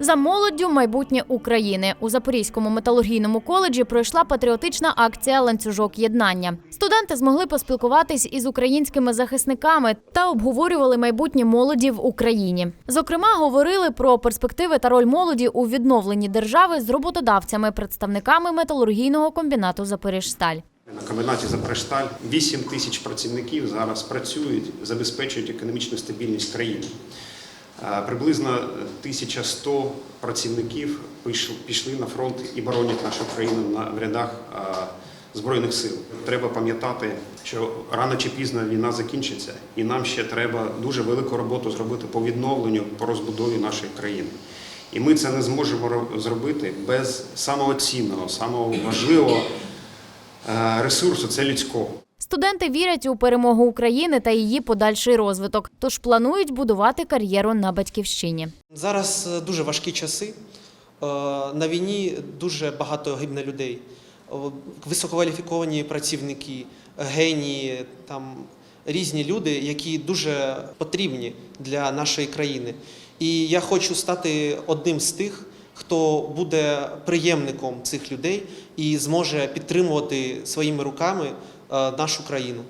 За молоддю майбутнє України у Запорізькому металургійному коледжі пройшла патріотична акція ланцюжок єднання. Студенти змогли поспілкуватись із українськими захисниками та обговорювали майбутнє молоді в Україні. Зокрема, говорили про перспективи та роль молоді у відновленні держави з роботодавцями, представниками металургійного комбінату Запоріжсталь. На комбінаті «Запоріжсталь» 8 тисяч працівників зараз працюють, забезпечують економічну стабільність країни. Е, Приблизно 1100 працівників пішли на фронт і боронять нашу країну в рядах е, Збройних сил. Треба пам'ятати, що рано чи пізно війна закінчиться, і нам ще треба дуже велику роботу зробити по відновленню, по розбудові нашої країни. І ми це не зможемо зробити без самого цінного, самого важливого е, ресурсу це людського. Студенти вірять у перемогу України та її подальший розвиток, тож планують будувати кар'єру на батьківщині. Зараз е, дуже важкі часи. Е, На війні дуже багато гибне людей. О, Висококваліфіковані працівники, генії, там різні люди, які дуже потрібні для нашої країни. І я хочу стати одним з тих, хто буде приємником цих людей і зможе підтримувати своїми руками е, нашу країну.